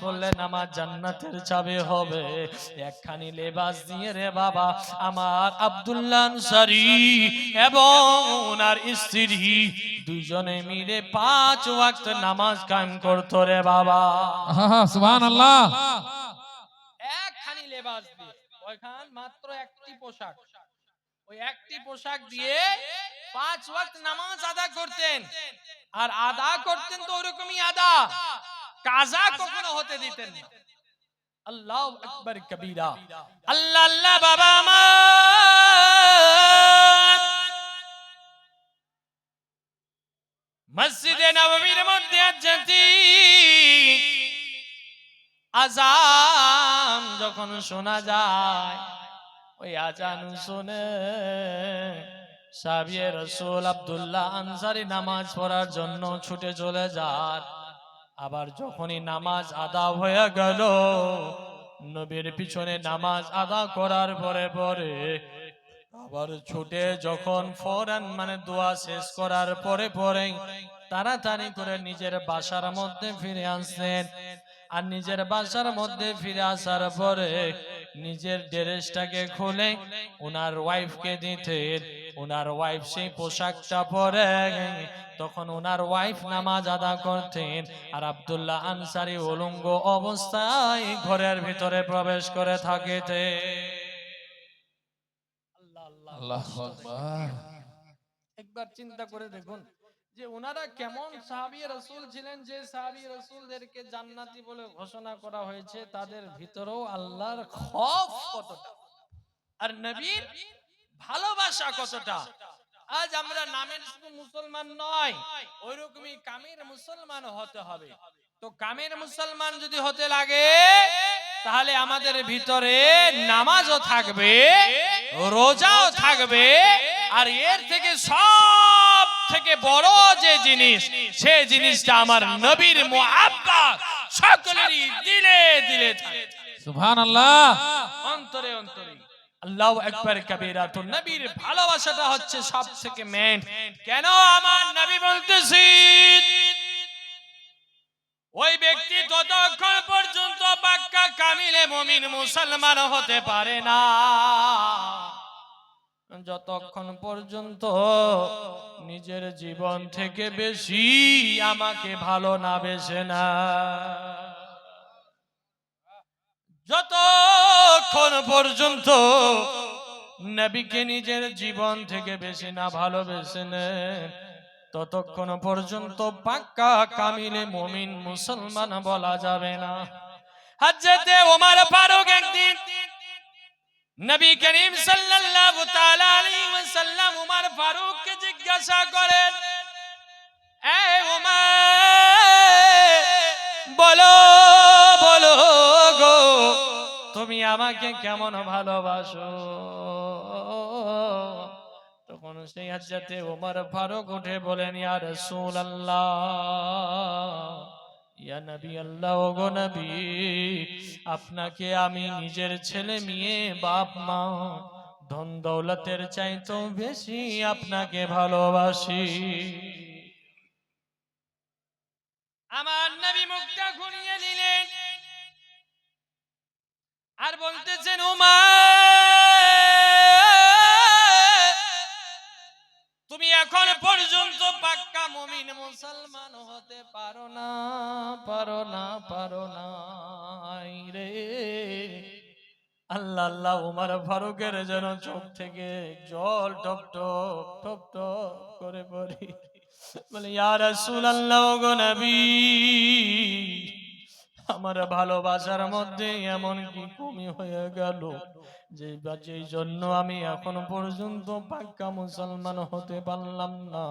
পড়লে নামাজ জান্নাতের চাবি হবে। একখানি লেবাস দিয়ে রে বাবা আমার আব্দুল্লাহ আনসারী এবং ওনার স্ত্রী দুইজনে মিলে পাঁচ ওয়াক্ত নামাজ কায়েম করতো রে বাবা। সুবহান আল্লাহ একখানি লেবাস দিয়ে ওইখান মাত্র একটি পোশাক। ওই একটি পোশাক দিয়ে পাঁচ ওয়াক্ত নামাজ আদা করতেন। আর আদা করতেন তো ওরকমই আদা। কাজা কখনো হতে দিতেন না। আল্লাহ আকবার কবিরা। আল্লাহ আল্লাহ বাবা আমার। মসজিদে নববীর মধ্যে আছেন আজান যখন শোনা যায় ওই আজান শুনে সাবিয়ে রসুল আবদুল্লাহ আনসারি নামাজ পড়ার জন্য ছুটে চলে যান। আবার যখনই নামাজ আদা হয়ে গেল, নবীর পিছনে নামাজ আদা করার পরে পরে আবার ছুটে যখন ফৌরান মানে দোয়া শেষ করার পরে পরে তাড়াতাড়ি করে নিজের বাসার মধ্যে ফিরে আসছেন আর নিজের বাসার মধ্যে ফিরে আসার পরে নিজের ড্রেসটাকে খুলে ওনার ওয়াইফকে দিতেন। ওনার ওয়াইফ সেই পোশাকটা পরে তখন ওনার ওয়াইফ নামাজ আদা করতেন। আর আব্দুল্লাহ আনসারি উলঙ্গ অবস্থায় ঘরের ভিতরে প্রবেশ করে থাকিতে আল্লাহ আল্লাহ আল্লাহু আকবার। একবার চিন্তা করে দেখুন যে ওনারা কেমন সাহাবী রসুল ছিলেন যে সাহাবী রাসূলদেরকে জান্নাতি বলে ঘোষণা করা হয়েছে তাদের ভিতরেও আল্লাহর খৌফ কতটা। আর নবীর ভালোবাসা কতটা? আজ আমরা নামের শুধু মুসলমান নয় ওইরকমই কামের মুসলমান হতে হবে। তো কামের মুসলমান যদি হতে লাগে তাহলে আমাদের ভিতরে নামাজও থাকবে রোজাও থাকবে আর এর থেকে সব থেকে বড় যে জিনিস সে জিনিসটা আমার নবীর মুহাব্বত সকলেরই দিলে দিলে থাকে। সুবহান আল্লাহ অন্তরে অন্তরে। আল্লাহ একবার কবিরা তো নবীর ভালোবাসাটা হচ্ছে সব থেকে মেন কেন আমার নবী বলতেছি ওই ব্যক্তি ততক্ষণ পর্যন্ত পাক্কা কামিলে মমিন মুসলমান হতে পারে না, যতক্ষণ পর্যন্ত নিজের জীবন থেকে বেশি আমাকে ভালো না বেসে না। যতক্ষণ পর্যন্ত নবীকে নিজের জীবন থেকে বেশি না ভালোবেসে নেন ততক্ষণ পর্যন্ত পাক্কা কামিলে মুমিন মুসলমান বলা যাবে না। হযরতে ওমর ফারুক একদিন নবী করিম সাল্লাল্লাহু তাআলা আলাইহি ওয়াসাল্লাম জিজ্ঞাসা করেন, এ ওমর, বলো তুমি আমাকে কেমন ভালোবাসো? তখন সেই হাজাতে ওমর ফারুক উঠে বলেন, ইয়া রাসূলুল্লাহ, ইয়া নবী আল্লাহ গো নবী, আপনাকে আমি নিজের ছেলে মেয়ে, বাপ মা, ধন দৌলতের চাইতেও বেশি আপনাকে ভালোবাসি। মুমিন মুসলমান হতে পারো না পারো না পারো না রে। আল্লাহ আল্লাহ, উমার ফারুকের যেন চোখ থেকে জল টপ টপ টপ টপ করে পড়ি। বলে ইয়ার সুল আল্লাহ গো নবী আমার ভালোবাসার মধ্যে এমন কি কমি হয়ে গেল? যে যেই জন্য আমি এখন পর্যন্ত পাক্কা মুসলমান হতে পারলাম না।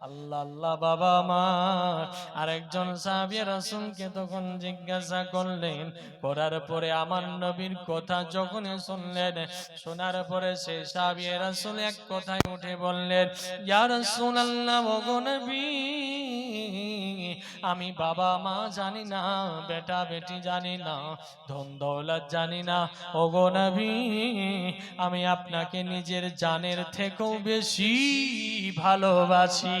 আল্লাহ আল্লাহ, বাবা আমার আরেকজন সাহাবী রাসূলকে তখন জিজ্ঞাসা করলেন, করার পরে আমার নবীর কথা যখন শুনলেন, শোনার পরে সেই সাহাবী রাসূল এক কথায় উঠে বললেন, ইয়া রাসূলুল্লাহ, ওগো নবী আমি বাবা মা জানি না বেটা বেটি জানি না ধন দৌলত জানি না। ওগো নবী আমি আপনাকে নিজের জানের থেকেও বেশি ভালোবাসি।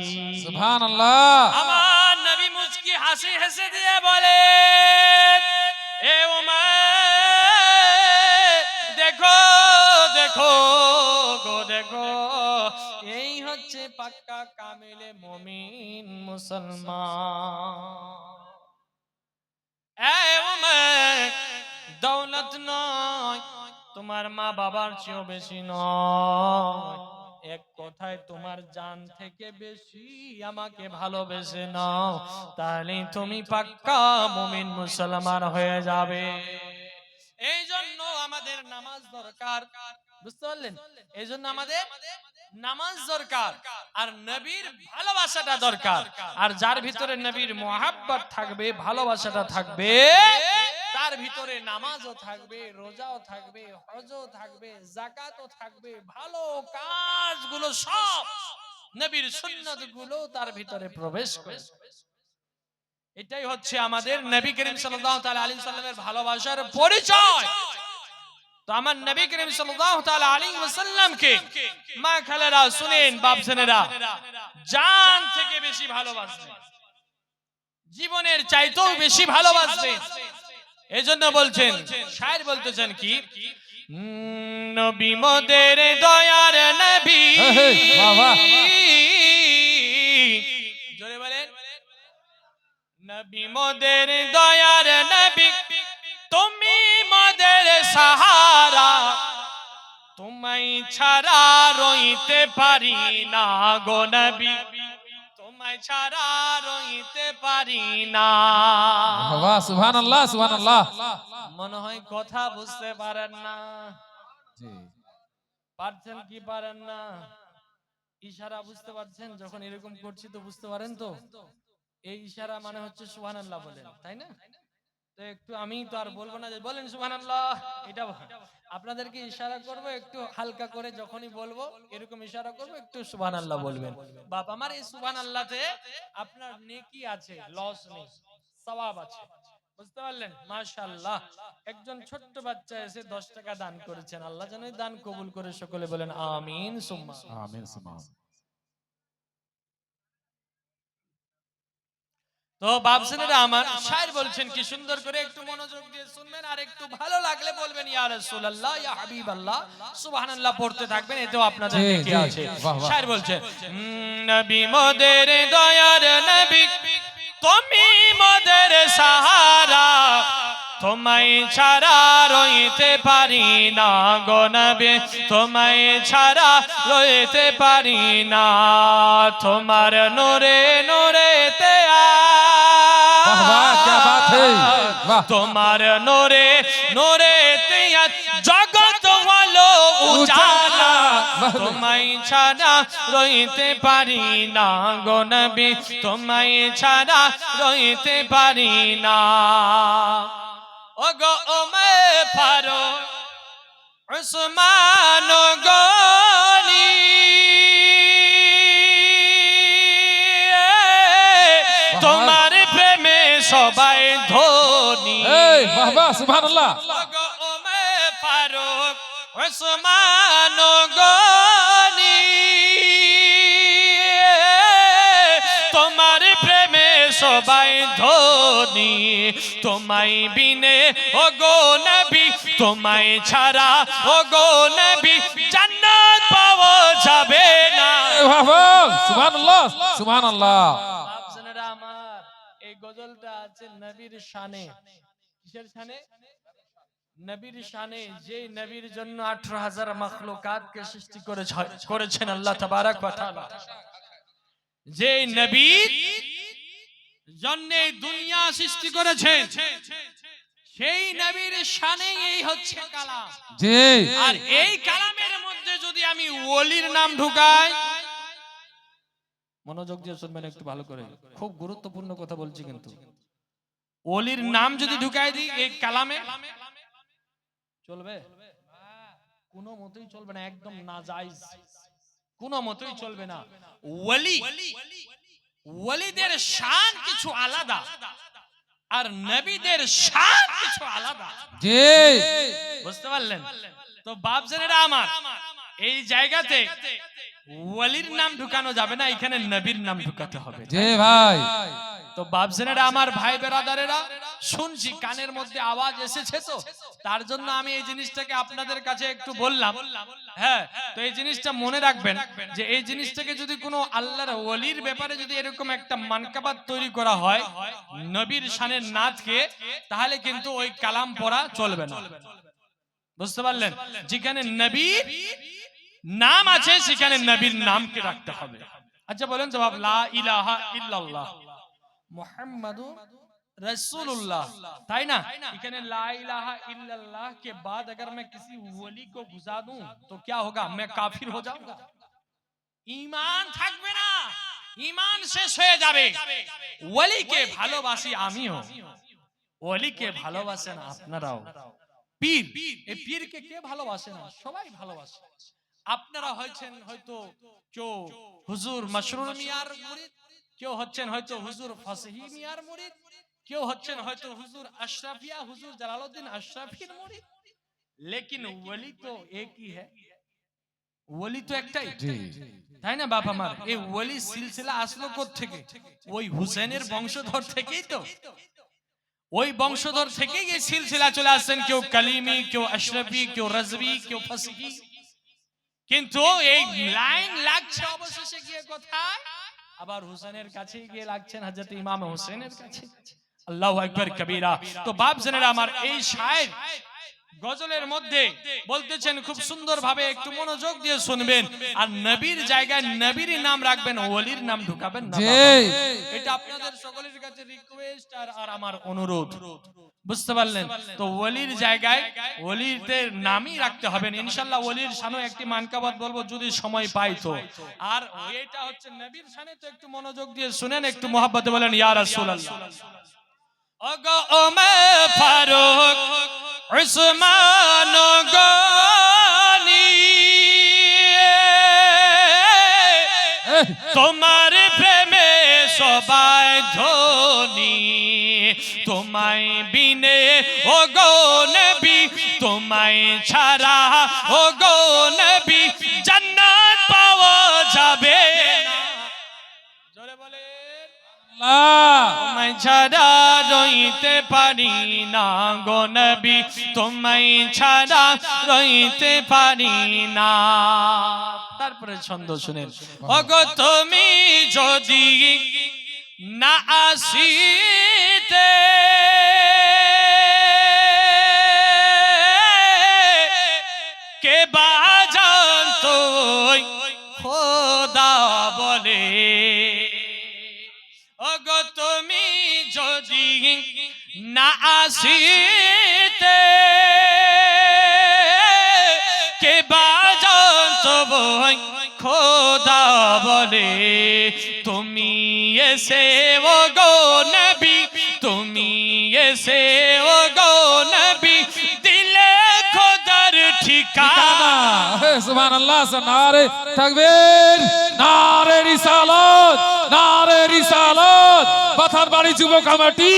আমার নবী মুচকি হাসি হেসে দিয়ে বলে এ দেখো দেখো গো দেখো। এই হচ্ছে পাক্কা কামিলে মমিন মুসলমান। দৌলত নয়, তোমার মা বাবার চেয়েও বেশি নয়। এক কথায় তোমার জান থেকে বেশি আমাকে ভালোবেসে নাও তাহলে তুমি পাক্কা মুমিন মুসলমান হয়ে যাবে। এই জন্য আমাদের নামাজ দরকার, বুঝতে পারলেন? এই জন্য আমাদের নামাজ দরকার, আর নবীর ভালোবাসাটা দরকার। আর যার ভিতরে নবীর মহাব্বত থাকবে, ভালোবাসাটা থাকবে, তার ভিতরে নামাজও থাকবে, রোজাও থাকবে, হজও থাকবে, জাকাতও থাকবে, ভালো কাজগুলো সব নবীর সুন্নতগুলো তার ভিতরে প্রবেশ করে। এটাই হচ্ছে আমাদের নবী করিম সাল্লাল্লাহু তাআলা আলাইহি সাল্লামের ভালোবাসার পরিচয়। তো আমার নবী করিম সাল্লাল্লাহু তাআলা আলাইহি ওয়াসাল্লামকে মা খালারা শুনেন বাপ ছেলেরা জান থেকে বেশি ভালোবাসবেন জীবনের চাইতেও বেশি ভালোবাসবেন এজন্য বলছেন শায়ের বলতেছেন কি নবী মোদের দয়ার নবী। বাহ। জোরে বলেন নবী মোদের দয়ার নবী মোদের সাহারা তোমায় ছাড়া রইতে পারি না গো নবী। তোমায় ছাড়া রইতে পারি না। বাহ সুবহান আল্লাহ সুবহান আল্লাহ মনে হয় কথা বুঝতে পারেন না। জি। পারছেন কি পারেন না? ইশারা বুঝতে পারছেন? যখন এরকম করছি তো বুঝতে পারেন তো? এই ইশারা মানে হচ্ছে সুবহানাল্লাহ বলেন তাই না? একটু আমি তো আর বলব না যে বলেন, সুবহানাল্লাহ। এটা আপনাদেরকে ইশারা করব একটু হালকা করে যখনই বলব, এরকম ইশারা করব, একটু সুবহানাল্লাহ বলবেন। বাপ, আমার এই সুবহানাল্লাহতে আপনার নেকি আছে লস নেই, সওয়াব আছে। বুঝতে পারলেন? মাশাআল্লাহ। একজন ছোট্ট বাচ্চা এসে দশ টাকা দান করেছেন। আল্লাহ যেন দান কবুল করে সকলে বলেন, আমিন আমিন তো ভাবছেন এটা আমার শায়ের বলছেন কি সুন্দর করে একটু মনোযোগ দিয়ে শুনবেন আর একটু ভালো লাগলে বলবেন ইয়া রাসূলুল্লাহ ইয়া হাবিবাল্লাহ। সুবহানাল্লাহ পড়তে থাকবেন এতেও আপনাদের আছে। শায়ের বলছে নবী দয়ার নবী তুমি সাহারা। তোমায় ছাড়া রইতে পারি না গো নবী। তোমায় ছাড়া রইতে পারি না। তোমার নোরে নোরে তে আ তোমার নোরে নোরে জগৎ হলো উজালা। তোমায় ছাড়া রইতে পারি না গো নবী। তোমায় ছাড়া রইতে পারি না। ও গো ওমে ফারো উসমান গনি ফারুক ওসমান গনি তোমার প্রেমে সবাই ধনী তোমায় বিনে ওগো নবী তোমায় ছাড়া ওগো নবী জান্নাত পাওয়া যাবে না। এই বাহ বাহ সুবহান আল্লাহ সুবহান আল্লাহ আপনারা আমার এই গজলটা আছে নবীর শানে। কিসের শানে? নবীর শানে যে নবীর জন্য আঠারো হাজার মখলুকাতকে সৃষ্টি করেছেন আল্লাহ তাবারাক তাআলা। যে নবীর জন্য এই দুনিয়া সৃষ্টি করেছেন সেই নবীর শানে এই হচ্ছে কালাম। জি। আর এই কালামের মধ্যে যদি আমি ওলির নাম ঢুকাই মনোযোগ দিয়ে শুনবেন একটু ভালো করে। খুব গুরুত্বপূর্ণ কথা বলছি কিন্তু। ওলির নাম যদি ঢুকাই দিই এই কালামে চলবে? কোনো মতেই চলবে না একদম নাজাইজ। কোনো মতেই চলবে না। ওলি ওলিদের শান কিছু আলাদা। আর নবীদের শান কিছু আলাদা। জি। বুঝতে পারলেন? তো বাপ জেনেরা আমার এই জায়গাতে ওয়ালির নাম ঢুকানো যাবে না এখানে নবীর নাম ঢুকাতে হবে। জি ভাই। তো বাপজেনেরা, আমার ভাই বেরাদারেরা, শুনছি, কানের মধ্যে আওয়াজ এসেছে তো। তার জন্য আমি এই জিনিসটাকে আপনাদের কাছে একটু বললাম। হ্যাঁ তো এই জিনিসটা মনে রাখবেন যে এই জিনিসটাকে যদি কোনো আল্লাহর ওলির ব্যাপারে যদি এরকম একটা মানকাবাত তৈরি করা হয়, নবীর শানের নাথকে তাহলে কিন্তু ওই কালাম পড়া চলবে না। বুঝতে পারলেন? যেখানে নবী নাম আছে, সেখানে নবীর নামকে রাখতে হবে। আচ্ছা বলেন জবাব, লা ইলাহা ইল্লাল্লাহ। মুহাম্মাদু रसूलुल्लाह ताई ना इकने ला इलाहा इल्लल्लाह के बाद अगर मैं किसी वली को घुसा दूं तो क्या होगा मैं काफिर हो जाऊंगा ঈমান থাকবে না ঈমান শেষ হয়ে যাবে ওলিকে ভালোবাসি আমিও ওলিকে ভালোবাসেন আপনারাও পীর এই পীরকে কে ভালোবাসে না সবাই ভালোবাসে আপনারা হয়েছেন হয়তো কেউ হুজুর মাসরুর মিয়ার মুরিদ কেউ হচ্ছেন হয়তো হুজুর ফসহি মিয়ার মুরিদ কেউ হচ্ছেন হয়তো হুজুর আশরাফিয়া হুজুর জালালউদ্দিন আশরাফির মুরিদ। লেকিন ওলি তো একই है ওলি তো একটাই। তাই না বাপ আমার? এই ওলি সিলসিলা আসলো থেকে ওই হুসেনের বংশধর থেকেই তো। ওই বংশধর থেকেই এই সিলসিলা চলে আসছেন কেউ কালিমি কেউ আশরাফি কেউ রাজবি কেউ ফাসিকি। কিন্তু এই লাইন লাগছে অবশেষে গিয়ে কোথায়? আবার হোসেনের কাছে গিয়ে লাগছেন হাজরত ইমাম হোসেনের কাছে। আল্লাহ আকবার কবিরা। তো বাপ জেনেরা, আমার এই শায়ের গজলের মধ্যে বলতেছেন খুব সুন্দর ভাবে একটু মনোযোগ দিয়ে শুনবেন। আর নবীর জায়গায় নবীরই নাম রাখবেন ওলির নাম ঢুকাবেন না এটা আপনাদের সকলের কাছে রিকোয়েস্ট আর আর আমার অনুরোধ। বুঝতে পারলেন? তো ওলির জায়গায় ওলিদের নামই রাখতে হবে ইনশাল্লাহ ওলির শানও একটি মানকাবাদ বলব যদি সময় পাই তো। আর এটা হচ্ছে নবীর শানে তো একটু মনোযোগ দিয়ে শুনেন একটু মোহাব্বতে বলেন ইয়া রাসূলুল্লাহ। ওগো ওমর ফারুক উসমান তোমার প্রেমে সবাই ধনী। তোমায় বিনে, ও গো তোমায় ছাড়া, ও গো জান্নাত পাওয়া যাবে জোরে বলেন। আল্লাহ। তোমায় ছাড়া রইতে পারি না গো নবী। তোমায় ছাড়া রইতে পারি না। তারপরে ছন্দ শুনেন। গো তুমি যদি না আসিতে না আসিতে কে বাজান তবই খোদা বলে তুমি এসে ও গো নবী তুমি এসে ও গো নবী দিলে খোদার ঠিকানা সুবহান আল্লাহ নারে তাকবীর নারে রিসালত নারে রিসালত। পাথারবাড়ি যুব কমিটি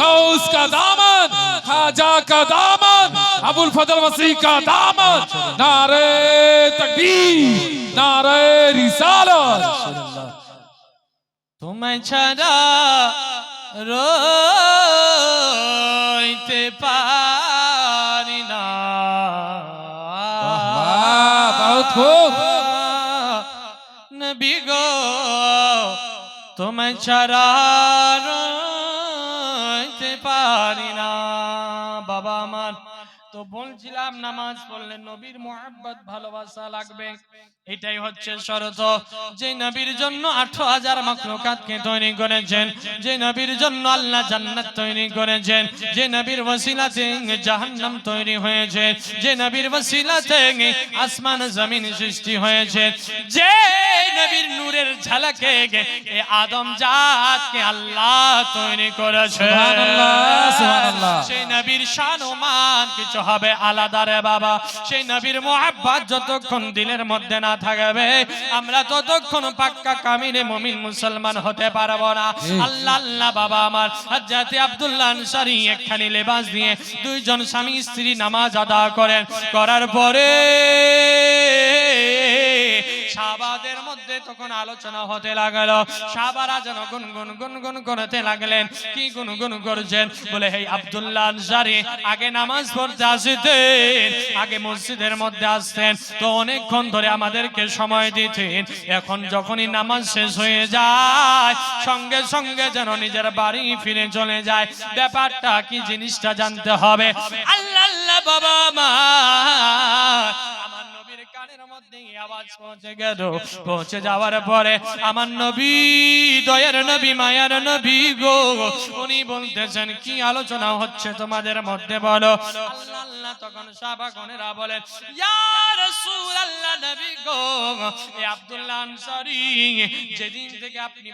গাউস কা দামন, খাজা কা দামন, আবুল ফজল মসিহ কা দামন। নারে তাকবীর, নারে রিসালত। তুমি ছাড়া রইতে পা ছাড়া বলছিলাম নামাজ পড়লে নবীর মোহাব্বত ভালোবাসা লাগবে। এটাই হচ্ছে শরত। যে নবীর জন্য আঠারো হাজার মাকলুকাতকে তৈরি করেছেন যে নবীর জন্য আল্লাহ জান্নাত তৈরি করেছেন যে নবীর ওসিলাতে জাহান্নাম তৈরি হয়েছে যে নবীর ওসিলাতে আসমান জমিন সৃষ্টি হয়েছে যে নবীর নূরের ঝলকে এ আদম জাতকে আল্লাহ তৈরি করেছে। সেই নবীর শান ও মান কিছু হবে আলাদা রে বাবা। সেই নবীর মোহাব্বাত যতক্ষণ দিলের মধ্যে না থাকবে আমরা ততক্ষণ পাক্কা কামিনে মুমিন মুসলমান হতে পারব না। আল্লাহ আল্লাহ বাবা আমার হযরত আব্দুল্লাহ আনসারি একখানি লেবাস দিয়ে দুইজন স্বামী স্ত্রী নামাজ আদা করেন। করার পরে শাহবাদের মধ্যে তখন আলোচনা হতে লাগল। সাহাবারা যেন গুনগুন গুনগুন করতে লাগলেন। কি গুনগুন করছেন? বলে, হে আব্দুল্লাহ আনসারি, আগে নামাজ পড়তে আসতেন, আগে মসজিদের মধ্যে আসতেন। তো অনেকক্ষণ ধরে আমাদেরকে সময় দিতেন। এখন যখনই নামাজ শেষ হয়ে যায়, সঙ্গে সঙ্গে যেন নিজের বাড়ি ফিরে চলে যায়। ব্যাপারটা কি জিনিসটা জানতে হবে? আল্লাহ, বাবা মা কানের মধ্যে আওয়াজ পৌঁছে গেল। পৌঁছে যাওয়ার পরে আমার নবী, দয়ার নবী, মায়ার নবী গো, উনি বলতেছেন, কি আলোচনা হচ্ছে তোমাদের মধ্যে বলো? তখন সাহাবাগণেরা বলেন যেদিন থেকে আপনি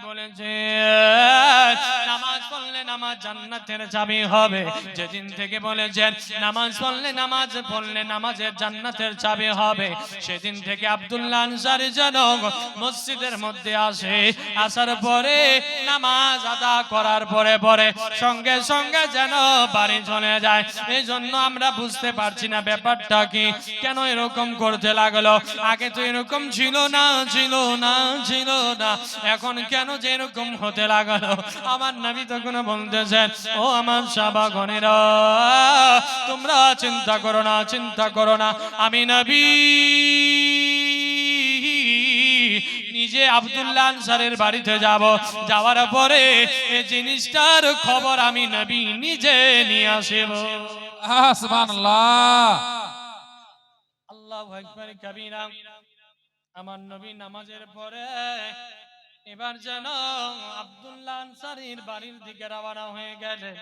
নামাজ পড়লে নামাজ জান্নাতের যেদিন থেকে বলেছেন, নামাজ পড়লে নামাজ পড়লে নামাজের জান্নাতের চাবি হবে। সেদিন থেকে আব্দুল্লাহ আনসারী যেন মসজিদের মধ্যে আসে। আসার পরে নামাজ আদা করার পরে পরে সঙ্গে সঙ্গে যেন বাড়ি চলে যায়। এই জন্য আমরা বুঝতে পারছি না ব্যাপারটা কি, কেন এরকম করতে লাগল? আগে তো এরকম ছিল না ছিল না ছিল না। এখন কেন যে এরকম হতে লাগল? আমার নবী তখন বলতেছেন, ও আমার সাবাগণেরা তোমরা চিন্তা করো না, চিন্তা করো না। আমি নবী নিজে আব্দুল্লাহ আনসারের বাড়িতে যাব। যাওয়ার পরে এই জিনিসটার খবর আমি নবী নিজে নিয়ে আসব। সুবহানাল্লাহ। আল্লাহু আকবার কাবীরা। আমার নবী নামাজের পরে এবার যেন আব্দুল্লাহ আনসারীর বাড়ির দিকে রওনা হয়ে গেলে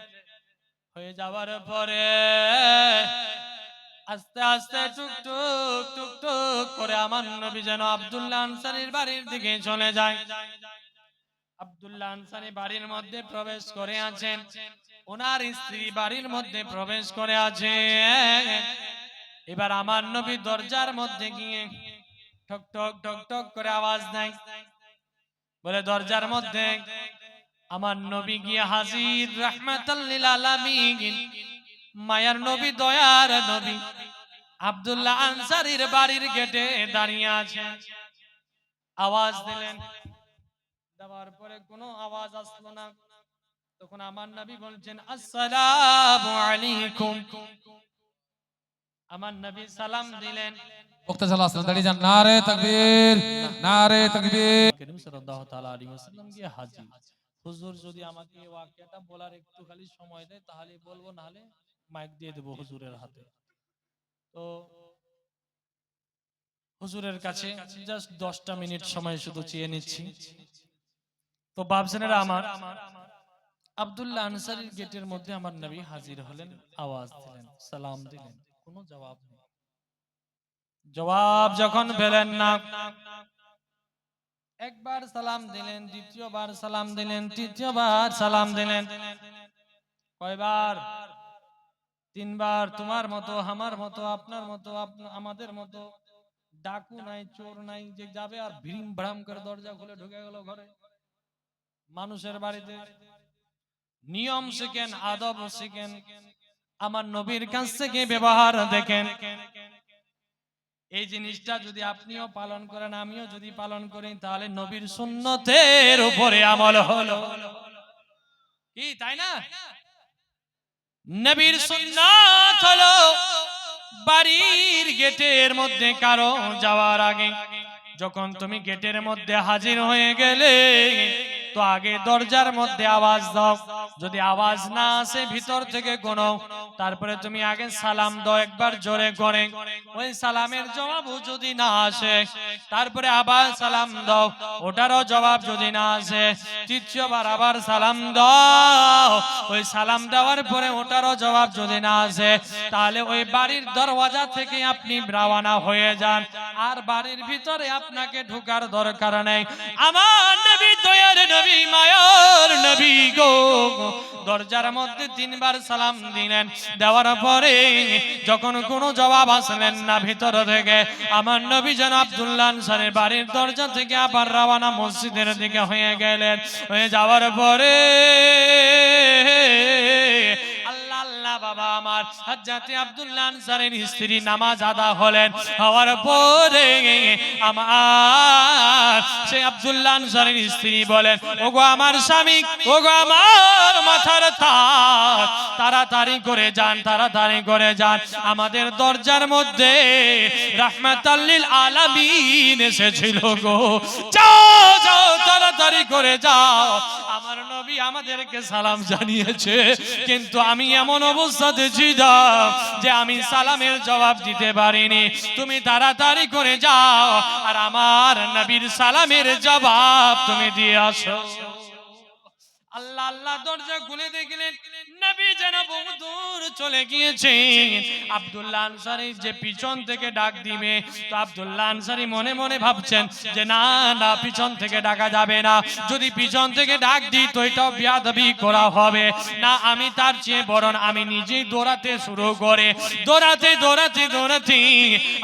হয়ে যাওয়ার পরে আস্তে আস্তে টুক টুক টুক টুক করে আমার নবী যেন আব্দুল্লাহ আনসারীর বাড়ির দিকে চলে যায়। আব্দুল্লাহ আনসারী বাড়ির মধ্যে প্রবেশ করে আছেন। ওনার স্ত্রী বাড়ির মধ্যে প্রবেশ করে আছে। এবার আমার নবী দরজার মধ্যে গিয়ে ঠক ঠক ঠক ঠক করে আওয়াজ দেয়। বলে, দরজার মধ্যে আমার নবী গিয়ে হাজির রাহমাতাল্লিল আলামিন। মায়ার নবী দয়ার নবী। আব্দুল্লাহ আনসারীর বাড়ির গেটে দাঁড়িয়ে আছেন আওয়াজ দিলেন। দেওয়ার পরে কোনো আওয়াজ আসলো না। তখন আমার নবী বলছেন আসসালামু আলাইকুম। আমার নবী সালাম দিলেন। মুক্তা সাল্লাল্লাহু আলাইহি ওয়াসাল্লাম দাঁড়িয়ে যান। নারে তাকবীর নারে তাকবীর। করিম সাল্লাল্লাহু তাআলা আলাইহি ওয়াসাল্লাম গিয়ে হাজির। হুজুর যদি আমাকে এই ওয়াকিয়াটা বলার একটু খালি সময় দেয় তাহলে বলব নাহলে মাইক দিয়ে দেবো হুজুরের হাতে। তো হুজুরের কাছে জাস্ট দশটা মিনিট সময় শুধু চেয়ে নিচ্ছি। তো বাবজনেরা আমার আব্দুল্লাহ আনসারির গেটের মধ্যে আমার নবী হাজির হলেন আওয়াজ দিলেন সালাম দিলেন। কোনো জবাব নেই। জবাব যখন পেলেন না। একবার সালাম দিলেন দ্বিতীয়বার সালাম দিলেন তৃতীয়বার সালাম দিলেন। কয়বার? তিনবার তোমার মতো, আমার মতো, আপনার মতো আমাদের মতো। ডাকু নাই, চোর নাই, যে যাবে আর ভীম ভ্রাম করে দরজা খুলে ঢুকে গেল ঘরে। মানুষের বাড়িতে। নিয়ম শিখেন, আদব শিখেন। আমার নবীর কাছ থেকে ব্যবহার দেখেন। এই জিনিসটা যদি আপনিও পালন করেন, আমিও যদি পালন করি, তাহলে নবীর সুন্নতের উপরে আমল হলো। কি, তাই না? নবীর সুন্নাত হলো বাড়ির গেটের মধ্যে কারও যাওয়ার আগে। যখন তুমি গেটের মধ্যে হাজির হয়ে গেলে তো আগে দরজার মধ্যে আওয়াজ দাও। যদি আওয়াজ না আসে ভিতর থেকে কোনো, তারপরে তুমি আগে সালাম দাও একবার জোরে করে। ওই সালামের জবাব যদি না আসে, তারপরে আবার সালাম দাও, ওটারও জবাব যদি না আসে, তৃতীয়বার আবার সালাম দাও। ওই সালাম দেওয়ার পরে ওটারও জবাব যদি না আসে, তাহলে ওই বাড়ির দরওয়াজা থেকে আপনি রওনা হয়ে যান। আর বাড়ির ভিতরে আপনাকে ঢোকার দরকার নেই। আমার নবী দয়ার নবী, মায়ার নবী গো। দরজার মধ্যে তিনবার সালাম দিলেন। দেওয়ার পরে যখন কোনো জবাব আসলেন না ভিতর থেকে, আমার নবী যেন আবদুল্লাহ সারের বাড়ির দরজা থেকে আবার রাওয়ানা মসজিদের দিকে হয়ে গেলেন। হয়ে যাওয়ার পরে বাবা আমার হজরতে আব্দুল্লাহ আনসারীর স্ত্রী নামাজ আদা হলেন। হওয়ার পরে আমার সেই আব্দুল্লাহ আনসারীর স্ত্রী বলেন, ওগো আমার স্বামী, ওগো আমার মাথার তার, তাড়াতাড়ি করে যান, তাড়াতাড়ি করে যান। আমাদের দরজার মধ্যে রাহমাতাল্লিল আলামিন এসেছিল গো। যাও যাও, তাড়াতাড়ি করে যাও। আমার নবী আমাদেরকে সালাম জানিয়েছে, কিন্তু আমি এমন অবস্থাতে ছিলাম যে আমি সালামের জবাব দিতে পারিনি। তুমি তাড়াতাড়ি করে যাও, আর আমার নবীর সালামের জবাব তুমি দিয়ে আসো। আল্লাহ আল্লাহ দরজা খুলে দেখলেন নবী যেন বহু দূর চলে গিয়েছেন আব্দুল্লাহ আনসারি যে পিছন থেকে ডাক দিবে, তো আব্দুল্লাহ আনসারি মনে মনে ভাবছেন যে না না, পিছন থেকে ডাকা যাবে না। যদি পিছন থেকে ডাক দিই, তো এটাও বিয়াদবি করা হবে। না, আমি তার চেয়ে বরং আমি নিজেই দৌড়াতে শুরু করে। দৌড়াতে দৌড়াতে দৌড়াতে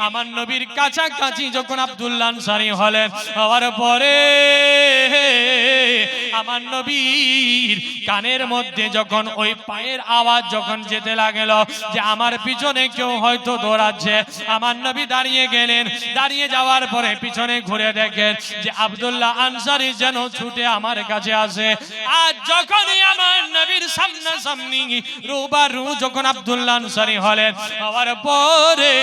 আমার নবীর কাছাকাছি যখন আব্দুল্লাহ আনসারি হলেন, হওয়ার পরে আমার নবীর কানের মধ্যে যখন ওই পায়ের আওয়াজ যখন যেতে লাগল যে আমার পিছনে কেউ হয়তো দৌড়াচ্ছে, আমার নবী দাঁড়িয়ে গেলেন। দাঁড়িয়ে যাওয়ার পরে পিছনে ঘুরে দেখেন যে আব্দুল্লাহ আনসারি যেন ছুটে আমার কাছে আসে। আর যখনই আমার নবীর সামনে সামনি রুবারু যখন আব্দুল্লাহ আনসারি হলেন, হওয়ার পরে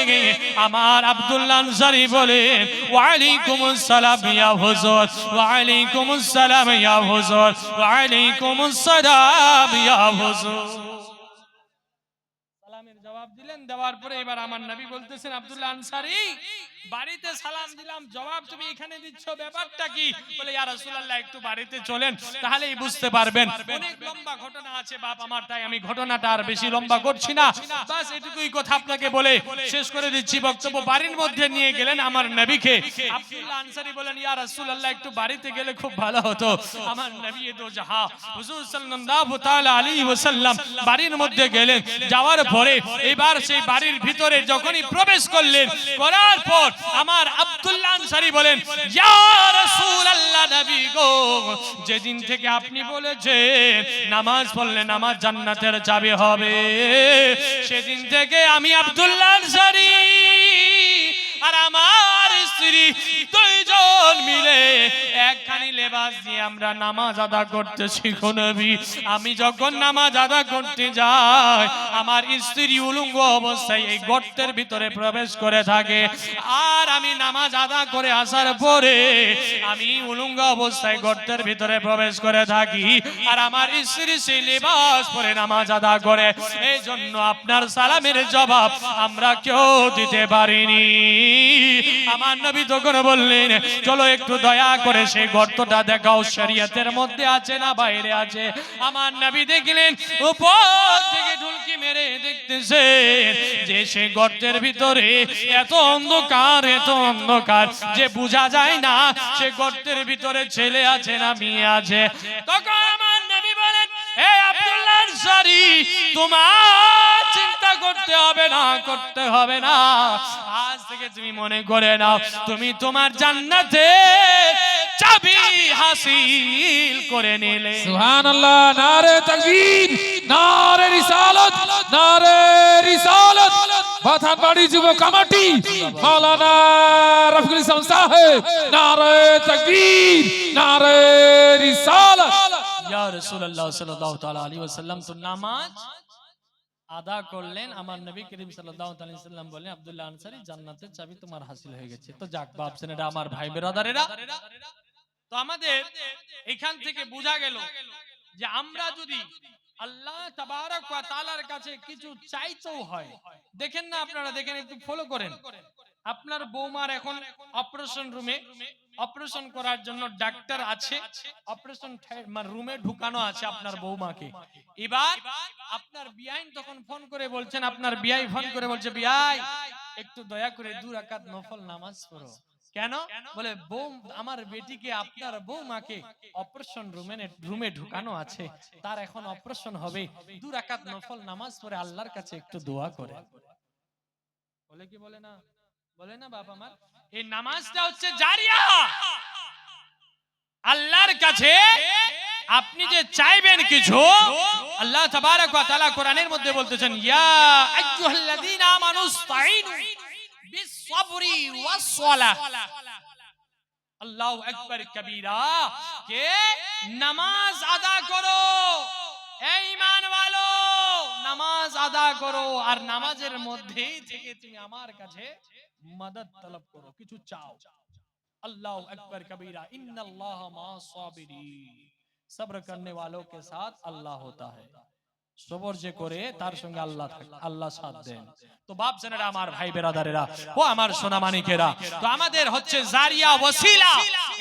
আমার আব্দুল্লাহ আনসারি বলেন, ওয়ালাইকুম আসসালাম ইয়া হুজুর, ওয়ালাইকুম আসসালাম ইয়া হুজুর ওয়ালাইকুম আসসালাম ইয়া হুজুর সালামের জবাব দিলেন দেওয়ার পরে এবার আমার নবী বলতেছেন, আব্দুল্লাহ আনসারি, বাড়িতে সালাম দিলাম, জবাব তুমি এখানে দিচ্ছ, ব্যাপারটা কি? বলে, ইয়া রাসূলুল্লাহ, একটু বাড়িতে চলেন, তাহলেই বুঝতে পারবেন। অনেক লম্বা ঘটনা আছে, বাপ আমার, তাই আমি ঘটনাটা আর বেশি লম্বা করছি না। বাস এটুকুই কথা আপনাকে বলে শেষ করে দিচ্ছি বক্তব্য। বাড়ির মধ্যে নিয়ে গেলেন আমার নবীকে। আব্দুল্লাহ আনসারি বলেন, ইয়া রাসূলুল্লাহ, একটু বাড়িতে গেলে খুব ভালো হতো। আমার নবী দো জাহা হুজুর সাল্লাল্লাহু তাআলা আলাইহি ওয়াসাল্লাম বাড়ির মধ্যে গেলেন, যাওয়ার পরে এবার সেই বাড়ির ভিতরে যখনই প্রবেশ করলেন, করার পর আমার আব্দুল্লাহ আনসারি বলেন যেদিন থেকে আপনি বলেছেন নামাজ পড়লে নামাজ জান্নাতের চাবি হবে, সেদিন থেকে আমি আব্দুল্লাহ আনসারি। আর আমার স্ত্রী দুইজন মিলে একখানি লেবাস দিয়ে আমরা নামাজ আদা করতেছি গো নবী। আমি যখন নামাজ আদা করতে যাই, আমার স্ত্রী উলঙ্গ অবস্থায় এই গর্তের ভিতরে প্রবেশ করে থাকে। আর আমি নামাজ আদা করে আসার পরে আমি উলঙ্গ অবস্থায় গর্তের ভিতরে প্রবেশ করে থাকি। আর আমার স্ত্রী সেই লেবাস পরে নামাজ আদা করে। এই জন্য আপনার সালামের জবাব আমরা কেউ দিতে পারিনি। আমার নবী তখন বললেন, চলো একটু দয়া করে সেই গর্তটা দেখাও, শরীয়তের মধ্যে আছে না বাইরে আছে? আমার নবী দেখলেন, উপর থেকে ঢুলকি মেরে দেখতেছে যে সেই গর্তের ভিতরে এত অন্ধকার এত অন্ধকার যে বোঝা যায় না সে গর্তের ভিতরে ছেলে আছে না মেয়ে আছে। তখন আমার নবী বলেন, হে আব্দুল্লাহ আনসারী, তোমার চিন্তা করতে হবে না, করতে হবে না। থেকে তুমি মনে করে নাও তুমি তোমার জান্নাতে চাবি হাসিল করে নিলে। সুবহানাল্লাহ নারে তাকবীর নারে রিসালাত নারে রিসালাত। বাথানবাড়ি যুব কমিটি মাওলানা রফিকুল ইসলাম সাহেব নারে তাকবীর নারে রিসালাত। ইয়া রাসূলুল্লাহ সাল্লাল্লাহু তাআলা আলাইহি ওয়াসাল্লাম তো নামাজ আদা করলেন আমার নবী করিম সাল্লাম বলেন, আবদুল্লাহ আনসারী, জান্নাতের চাবি তোমার হাসিল হয়ে গেছে। তো যাক, ভাবছেন এটা আমার ভাই বেরাদারেরা। তো আমাদের এখান থেকে বোঝা গেল যে আমরা যদি আল্লাহ তাবারক কাছে কিছু চাইতেও হয়, দেখেন না আপনারা, দেখেন একটু ফলো করেন। আপনার বৌমার এখন অপারেশন রুমে অপারেশন করার জন্য ডাক্তার আছে। অপারেশন রুমে ঢুকানো আছে আপনার বৌমাকে। এবার আপনার বিআইন তখন ফোন করে বলছেন, আপনার বিআই ফোন করে বলছে, বিআই, একটু দয়া করে দু রাকাত নফল নামাজ পড়ো। কেন? বলে বউ আমার বেটিকে, আপনার বৌমাকে অপারেশন রুমে রুমে ঢুকানো আছে। তার এখন অপারেশন হবে। দু রাকাত নফল নামাজ পড়ে আল্লাহর কাছে একটু দোয়া করে। বলে কি বলে না? বলে না বাবা আমার? এই নামাজটা হচ্ছে জারিয়া। আল্লাহর কাছে আপনি যে চাইবেন কিছু আল্লাহ তাবারক ওয়া তাআলা কোরআনের মধ্যে বলতেছেন ইয়া আইয়ুহাল্লাযীনা আমানুস্তাঈনু বিস-সাবরি ওয়াস-সালাহ। আল্লাহু আকবার কবীরা কে? নামাজ আদা করো। এই ঈমান वालो নামাজ আদা করো আর নামাজের মধ্যেই থেকে তুমি আমার কাছে মদদ তলব করো কিছু চাও अल्लाह अकबर कबीरा इन अल्लाह मा साबिरी सब्र करने वालों के साथ अल्लाह होता है সবর যে করে তার সঙ্গে আল্লাহ আল্লাহ সাথ দেন। তো বাপ জানেরা আমার ভাই বেরাদারেরা ও আমার সোনা মানিকেরা। তো আমাদের হচ্ছে জারিয়া ওসিলা।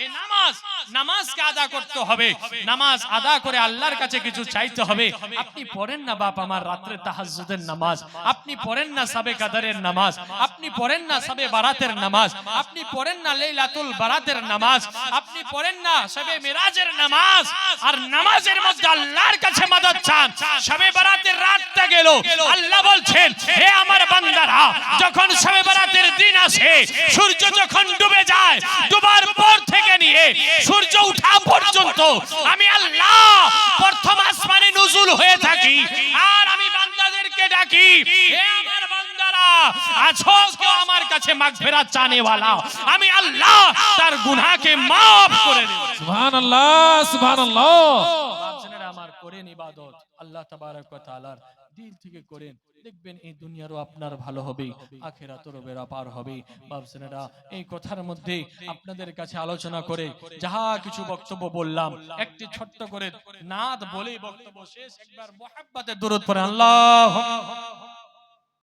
এই নামাজ নামাজকে আদা করতে হবে? নামাজ আদা করে আল্লাহর কাছে কিছু চাইতে হবে? আপনি পড়েন না বাপ আমার রাত্রে তাহাজ্জুদের নামাজ। আপনি পড়েন না সাবে কাদারের নামাজ। আপনি পড়েন না সাবে বারাতের নামাজ। আপনি পড়েন না লাইলাতুল বারাতের নামাজ। আপনি পড়েন না সবে মিরাজের নামাজ। আর নামাজের মধ্যে আল্লাহর কাছে চান সবে বারাতের রাতটা গেল। আল্লাহ বলছেন হে আমার বান্দারা যখন সবে বারাতের দিন আসে সূর্য যখন ডুবে যায় ডুবার পর থেকে নিয়ে সূর্য উঠা পর্যন্ত আমি আল্লাহ প্রথম আসমানে নজুল হয়ে থাকি। আর আমি বান্দাদেরকে ডাকি হে আমার বান্দারা আছো কেউ আমার কাছে মাগফিরাত চানে वाला আমি আল্লাহ তার গুনাহকে maaf করে দেব। সুবহানাল্লাহ সুবহানাল্লাহ। আমার করেন ইবাদত। আল্লাহ তাবারক ওয়া তাআলার দিল থেকে করেন। দেখবেন এই দুনিয়ারও আপনার ভালো হবে, আখেরাতেরও বেড়া পার হবে। বাপজনেরা এই কথার মধ্যে আপনাদের কাছে আলোচনা করে যাহা কিছু বক্তব্য বললাম, একটি ছোট্ট করে নাদ বলে বক্তব্য শেষ। একবার মোহাব্বতে দূরত পড়ে, আল্লাহ